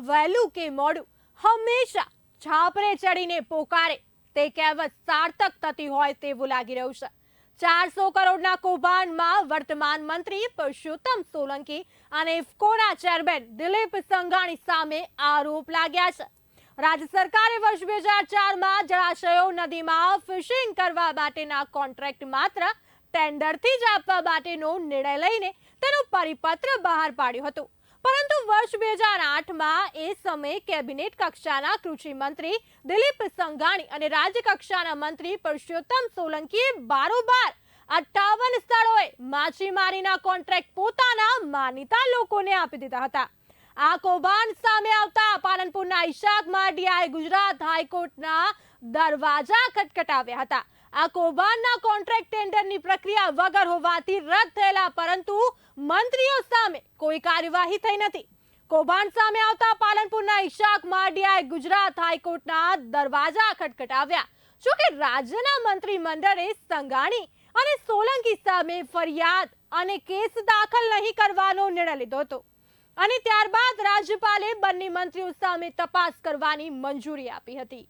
વહેલું કે મોડું? હંમેશા છાપરે ચડીને પોકારે. તે કહેવત સાર્થક થતી હોય તેવું લાગી રહ્યું છે. ચારસો કરોડના કૌભાંડમાં વર્તમાન મંત્રી પુરુષોત્તમ સોલંકી અને ઇફકોના ચેરમેન દિલીપ સંઘાણી સામે આરોપ લાગ્યા છે. રાજ્ય સરકારે વર્ષ બે હજાર ચારમાં જળાશયો નદીમાં ફિશિંગ કરવા માટેના કોન્ટ્રાક્ટ માત્ર ટેન્ડરથી જ આપવા માટેનો નિર્ણય લઈને તેનો પરિપત્ર બહાર પાડ્યો હતો. પરંતુ વર્ષ બે હજાર આઠમાં એ સમયે કેબિનેટ કક્ષાના કૃષિ મંત્રી દિલીપ સંઘાણી અને રાજ્ય કક્ષાના મંત્રી પુરુષોત્તમ સોલંકીએ બારોબાર અઠ્ઠાવન સ્થળોએ માછીમારીના કોન્ટ્રાક્ટ પોતાના માનીતા લોકોને આપી દીધા હતા. આ કૌભાંડ સામે આવતા પાલનપુરના ઈશાક માડિયાએ ગુજરાત હાઈકોર્ટના દરવાજા ખટખટાવ્યા હતા. આ કૌભાંડના કોન્ટ્રાક્ટ ટેન્ડરની પ્રક્રિયા વગર હોવાથી રદ થયેલા, પરંતુ મંત્રીઓ સામે કોઈ કાર્યવાહી થઈ નથી. કૌભાંડ સામે આવતા પાલનપુરના ઈશાક માડિયાએ ગુજરાત હાઈકોર્ટના દરવાજા ખટખટાવ્યા. જો કે રાજ્યના મંત્રીમંડળે સંઘાણી અને સોલંકી સામે ફરિયાદ અને કેસ દાખલ નહીં કરવાનો નિર્ણય લીધો હતો. અને ત્યારબાદ રાજ્યપાલે બંને મંત્રીઓ સામે તપાસ કરવાની મંજૂરી આપી હતી.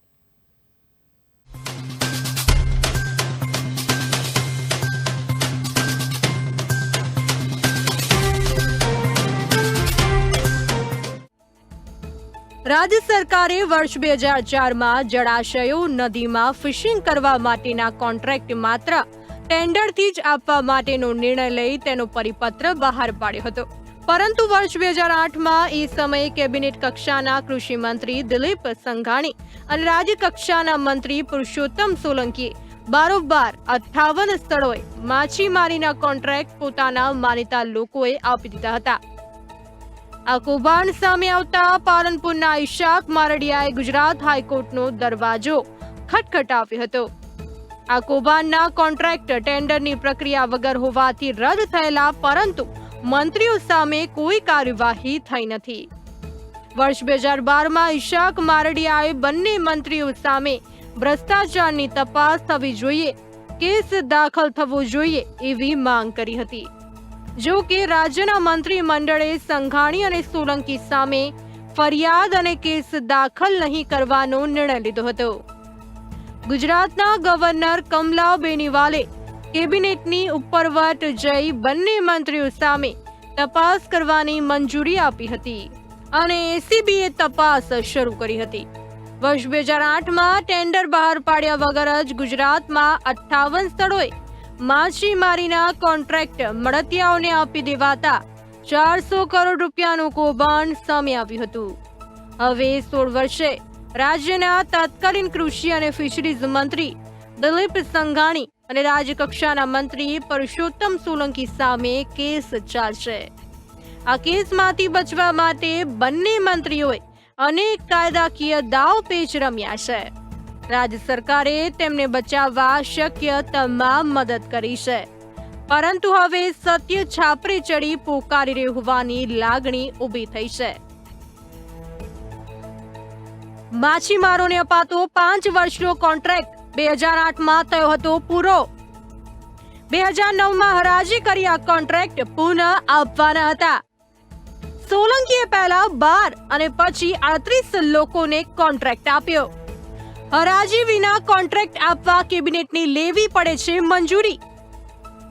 રાજ્ય સરકારે વર્ષ બે હજાર ચારમાં જળાશયો નદીમાં ફિશિંગ કરવા માટેના કોન્ટ્રાક્ટ માત્ર ટેન્ડરથી જ આપવા માટેનો નિર્ણય લઈ તેનો પરિપત્ર બહાર પાડ્યો હતો. પરંતુ વર્ષ બે હજાર આઠમાં એ સમયે કેબિનેટ કક્ષાના કૃષિ મંત્રી દિલીપ સંઘાણી અને રાજ્ય કક્ષાના મંત્રી પુરુષોત્તમ સોલંકીએ બારોબાર અઠ્ઠાવન સ્થળોએ માછીમારીના કોન્ટ્રાક્ટ પોતાના માનીતા લોકોએ આપી દીધા હતા. આ કૌભાંડ સામે આવતા પાલનપુરના ઈશાક મારડિયાએ ગુજરાત હાઈકોર્ટનો દરવાજો ખટખટાવ્યો હતો. આ કૌભાંડના કોન્ટ્રાક્ટ ટેન્ડરની પ્રક્રિયા વગર હોવાથી રદ થયેલા, પરંતુ મંત્રીઓ સામે કોઈ કાર્યવાહી થઈ નથી. વર્ષ બે હજાર બારમાં ઈશાક મારડિયાએ બંને મંત્રીઓ સામે ભ્રષ્ટાચારની તપાસ થવી જોઈએ, કેસ દાખલ થવો જોઈએ એવી માંગ કરી હતી. જો કે રાજ્યના મંત્રી મંડળે સંઘાણી અને સોલંકી સામે ફરિયાદ અને કેસ દાખલ નહીં કરવાનો નિર્ણય લીધો હતો. ગુજરાતના ગવર્નર કમલા બેનીવાલે કેબિનેટની ઉપરવટ જઈ બંને મંત્રીઓ સામે તપાસ કરવાની મંજૂરી આપી હતી અને એસીબીએ તપાસ શરૂ કરી હતી. વર્ષ બે હજાર આઠમાં ટેન્ડર બહાર પાડ્યા વગર જ ગુજરાતમાં અઠ્ઠાવન સ્થળોએ માછીમારીના કોન્ટ્રાક્ટ મળતિયાઓને આપી દેવાતા ચારસો કરોડ રૂપિયાનું કૌભાંડ સામે આવ્યું હતું. હવે સોળ વર્ષે રાજ્યના તત્કાલીન કૃષિ અને ફિશરીઝ મંત્રી દિલીપ સંઘાણી અને રાજ્યકક્ષાના મંત્રી પરસોત્તમ સોલંકી સામે કેસ ચાલશે. આ કેસમાંથી બચવા માટે બંને મંત્રીઓએ અનેક કાયદાકીય દાવ પેચ રમ્યા છે. રાજ્ય સરકારે તેમને બચાવવા શક્ય તમામ મદદ કરી છે. પરંતુ હવે સત્ય છાપરે ચડી પોકારી રહ્યું હોવાની લાગણી ઊભી થઈ છે. માછીમારોને અપાતો પાંચ વર્ષનો કોન્ટ્રાક્ટ બે હજાર આઠમાં થયો હતો પૂરો. બે હજાર નવમાં હરાજી કરી આ કોન્ટ્રાક્ટ પુનઃ આપવાના હતા. સોલંકીએ પહેલા બાર અને પછી આડત્રીસ લોકોને કોન્ટ્રાક્ટ આપ્યો. હરાજી વિના કોન્ટ્રાક્ટ આપવા કેબિનેટની લેવી પડે છે મંજૂરી.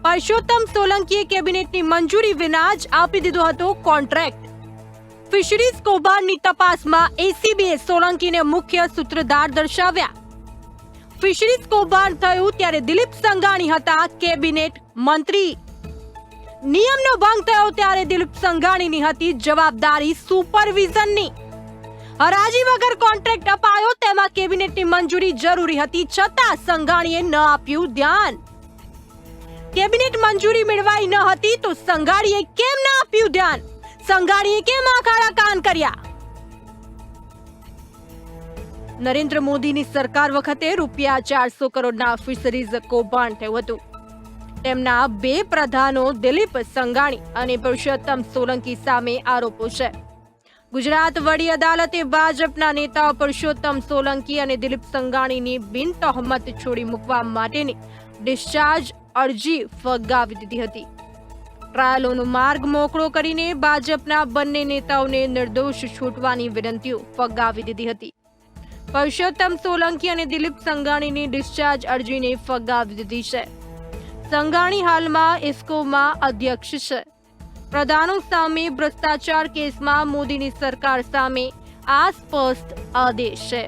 પરસોત્તમ સોલંકીએ કેબિનેટની મંજૂરી વિના જ આપી દીધો હતો કોન્ટ્રાક્ટ. ફિશરીઝ કૌભાંડની તપાસમાં એસીબીએ સોલંકીને મુખ્ય સૂત્રધાર દર્શાવ્યા. ફિશરીઝ કૌભાંડ થયું ત્યારે દિલીપ સંઘાણી હતા કેબિનેટ મંત્રી. નિયમનો ભંગ થયો ત્યારે દિલીપ સંઘાણીની હતી જવાબદારી સુપરવિઝનની. હરાજી વગર કોન્ટ્રાક્ટ અપાયો, તેમાં કેબિનેટની મંજૂરી જરૂરી હતી, છતાં સંઘાણીએ ન આપ્યું ધ્યાન. કેબિનેટ મંજૂરી મેળવાઈ ન હતી, તો સંઘાણીએ કેમ ન આપ્યું ધ્યાન? સંઘાણીએ કેમ આ કાળા કાન કર્યા? નરેન્દ્ર મોદીની સરકાર વખતે રૂપિયા ચારસો કરોડના ફિશરીઝ કૌભાંડ થયું હતું. તેમના બે પ્રધાનો દિલીપ સંઘાણી અને પુરુષોત્તમ સોલંકી સામે આરોપો છે. ગુજરાત વડી અદાલતે ભાજપના નેતા પુરુષોત્તમ સોલંકી અને દિલીપ સંઘાણીની બિન તહમત છોડી મૂકવા માટેની ડિસ્ચાર્જ અરજી ફગાવી દીધી હતી. ટ્રાયલોનો માર્ગ મોકળો કરીને ભાજપના બંને નેતાઓને નિર્દોષ છૂટવાની વિનંતીઓ ફગાવી દીધી હતી. પુરુષોત્તમ સોલંકી અને દિલીપ સંઘાણીની ડિસ્ચાર્જ અરજીને ફગાવી દીધી છે. સંઘાણી હાલમાં ઇસ્કોમાં અધ્યક્ષ છે. પ્રધાનો સામે ભ્રષ્ટાચાર કેસમાં મોદીની સરકાર સામે આ સ્પષ્ટ આદેશ છે.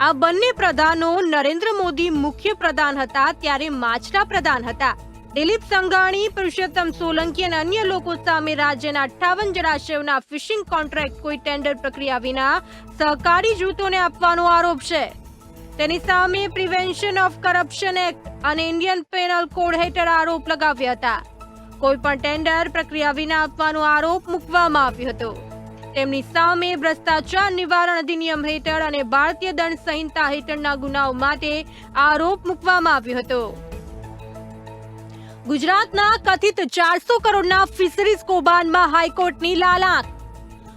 આ બંને પ્રધાનો નરેન્દ્ર મોદી મુખ્ય પ્રધાન હતા ત્યારે માછલા પ્રધાન હતા. દિલીપ સંઘાણી, પુરુષોત્તમ સોલંકી અને અન્ય લોકો સામે રાજ્યના અઠ્ઠાવન જળાશયોના ફિશિંગ કોન્ટ્રાક્ટ કોઈ ટેન્ડર પ્રક્રિયા વિના સહકારી જૂથોને આપવાનો આરોપ છે. તેની સામે પ્રિવેન્શન ઓફ કરપ્શન એક્ટ અને ઇન્ડિયન પેનલ કોડ હેઠળ આરોપ લગાવ્યા હતા. કોઈ પણ ટેન્ડર પ્રક્રિયા વિના આપવાનો આરોપ મૂકવામાં આવ્યો હતો. તેમની સામે ભ્રષ્ટાચાર નિવારણ અધિનિયમ હેઠળ અને ભારતીય દંડ સંહિતા હેઠળના ગુનાઓ માટે આરોપ મૂકવામાં આવ્યો હતો. ગુજરાતના કથિત ચારસો કરોડના ફિશરીઝ કૌભાંડમાં હાઈકોર્ટની લાલાંક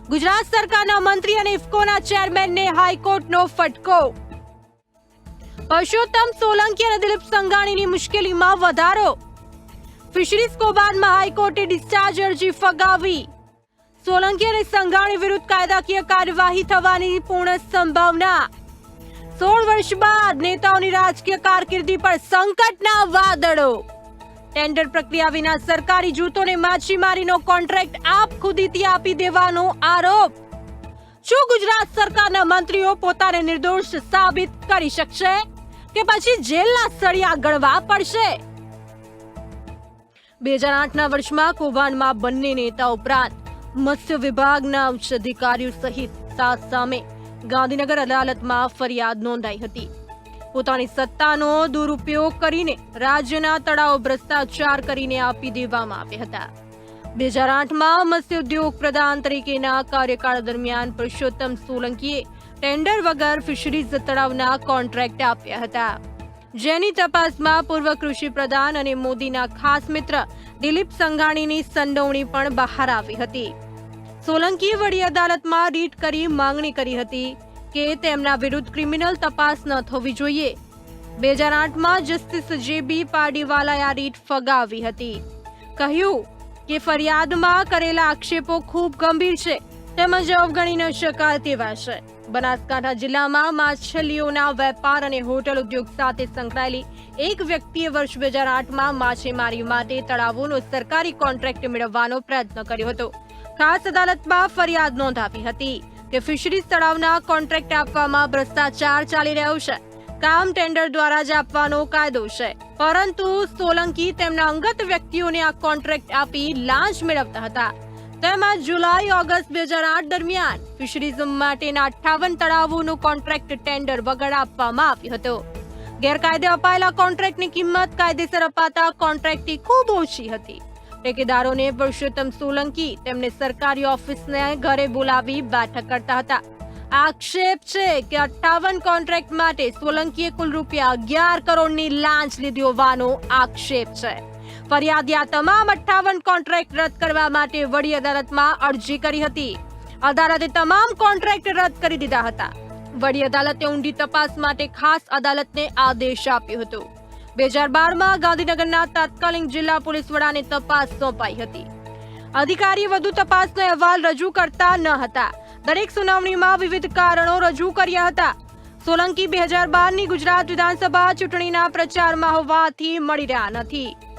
ગુજરાત સરકારના મંત્રી અને ઇફકોના ચેરમેનને હાઈકોર્ટનો ફટકો. પરસોત્તમ સોલંકી અને દિલીપ સંઘાણીની મુશ્કેલીમાં વધારો. ફિશરીઝ કૌભાંડમાં હાઈકોર્ટે ડિસ્ચાર્જ અરજી ફગાવી. સોલંકી અને સંઘાણી વિરુદ્ધ કાયદાકીય કાર્યવાહી થવાની પૂર્ણ સંભાવના. સોળ વર્ષ બાદ નેતાઓની રાજકીય કારકિર્દી પર સંકટના વાદળો. ટેન્ડર પ્રક્રિયા વિના સરકારી જૂથોને માછીમારીનો કોન્ટ્રાક્ટ આપ ખુદીથી આપી દેવાનો આરોપ. શું ગુજરાત સરકારના મંત્રીઓ પોતાને નિર્દોષ સાબિત કરી શકશે? કે પછી જેલના સળિયા ગળવા પડશે? બે હજાર આઠના વર્ષમાં કૌભાંડમાં બંને નેતા ઉપરાંત મત્સ્ય વિભાગના ઉચ્ચ અધિકારીઓ સહિત સાત સામે ગાંધીનગર અદાલતમાં ફરિયાદ નોંધાઈ હતી. પોતાની સત્તાનો દુરુપયોગ કરીને રાજ્યના તળાવ ભ્રષ્ટાચાર કરીને આપી દેવામાં આવ્યા હતા. બે હજાર આઠમાં મત્સ્ય ઉદ્યોગ પ્રધાન તરીકેના કાર્યકાળ દરમિયાન પુરુષોત્તમ સોલંકીએ ટેન્ડર વગર ફિશરીઝ તળાવના કોન્ટ્રાક્ટ આપ્યા હતા. જેની તપાસમાં પૂર્વ કૃષિ પ્રધાન અને મોદીના ખાસ મિત્ર દિલીપ સંઘાણીની સંડોવણી પણ બહાર આવી હતી. સોલંકીએ વડી અદાલતમાં રીટ કરી માંગણી કરી હતી કે તેમના વિરુદ્ધ ક્રિમિનલ તપાસ ન થવી જોઈએ. બે હજાર આઠમાં જસ્ટિસ જે બી પાડીવાલાએ આ રીટ ફગાવી હતી. કહ્યું કે ફરિયાદમાં કરેલા આક્ષેપો ખૂબ ગંભીર છે, તેમજ અવગણી ન શકાય તેવા છે. બનાસકાંઠા જિલ્લામાં માછલીઓના વેપાર અને હોટલ ઉદ્યોગ સાથે સંકળાયેલી એક વ્યક્તિએ વર્ષ બે હજાર આઠમાં માછીમારી માટે તળાવોનો સરકારી કોન્ટ્રાક્ટ મેળવવાનો પ્રયત્ન કર્યો હતો. ખાસ અદાલતમાં ફરિયાદ નોંધાવી હતી કે ફિશરીઝ તળાવના કોન્ટ્રાક્ટ આપવામાં ભ્રષ્ટાચાર ચાલી રહ્યો છે. કામ ટેન્ડર દ્વારા જ આપવાનો કાયદો છે. પરંતુ સોલંકી તેમના અંગત વ્યક્તિઓને આ કોન્ટ્રાક્ટ આપી લાંચ મેળવતા હતા. તેમજ જુલાઈ, ઓગસ્ટ બે હજાર આઠ દરમિયાન ફિશરીઝ માટેના અઠ્ઠાવન તળાવોનું કોન્ટ્રાક્ટ ટેન્ડર વગર આપવામાં આવ્યો હતો. ગેરકાયદે અપાયેલા કોન્ટ્રાક્ટની કિંમત કાયદેસર અપાતા કોન્ટ્રાક્ટની ખૂબ ઓછી હતી. ટેકેદારોને પુરુષોત્તમ સોલંકી તેમને સરકારી ઓફિસને ઘરે બોલાવી બેઠક કરતા હતા. આક્ષેપ છે કે અઠ્ઠાવન કોન્ટ્રાક્ટ માટે સોલંકીએ કુલ રૂપિયા અગિયાર કરોડની લાંચ લીધી હોવાનો આક્ષેપ છે. ફરિયાદી આ તમામ અઠ્ઠાવન કોન્ટ્રાક્ટ રદ કરવા માટે વડી અદાલતમાં અરજી કરી હતી. અદાલતે તમામ કોન્ટ્રાક્ટ રદ કરી દીધા હતા. વડી અદાલતે ઊંડી તપાસ માટે ખાસ અદાલતને આદેશ આપ્યો હતો. બે હજાર બારમાં ગાંધીનગરના તાત્કાલિક જિલ્લા પોલીસ વડાને તપાસ સોંપાઈ હતી. અધિકારી વધુ તપાસનો અહેવાલ રજૂ કરતા ન હતા. દરેક સુનાવણીમાં વિવિધ કારણો રજૂ કર્યા હતા. સોલંકી બે હજાર બારની ગુજરાત વિધાનસભા ચૂંટણીના પ્રચારમાં હોવાથી મળી રહ્યા નથી.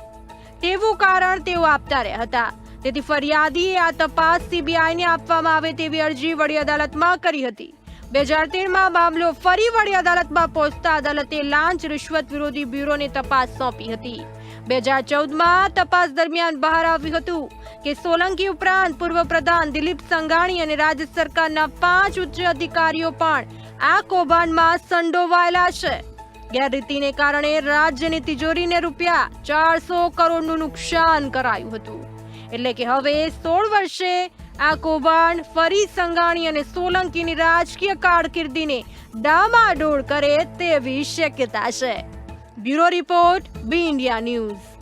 તેવું કારણ તેઓ આપતા રહ્યા હતા તેથી ફરિયાદીએ આ તપાસ સીબીઆઈને આપવામાં આવે તેવી અરજી વડી અદાલતમાં કરી હતી. બે હજાર તેરમાં મામલો ફરી વડી અદાલતમાં પહોંચતા અદાલતે લાંચ રિશ્વત વિરોધી બ્યુરોને તપાસ સોંપી હતી. બે હજાર ચૌદમાં તપાસ દરમિયાન બહાર આવ્યું હતું કે સોલંકી ઉપરાંત પૂર્વ પ્રધાન દિલીપ સંઘાણી અને રાજ્ય સરકારના પાંચ ઉચ્ચ અધિકારીઓ પણ આ કૌભાંડમાં સંડોવાયેલા છે. ગેરરીતિને કારણે રાજ્યની તિજોરીને રૂપિયા ચારસો કરોડનું નુકસાન કરાયું હતું. એટલે કે હવે સોળ વર્ષે આ કૌભાંડ ફરી સંઘાણી અને સોલંકીની રાજકીય કારકિર્દીને ડામાડોળ કરે તેવી શક્યતા છે. Bureau report B India news.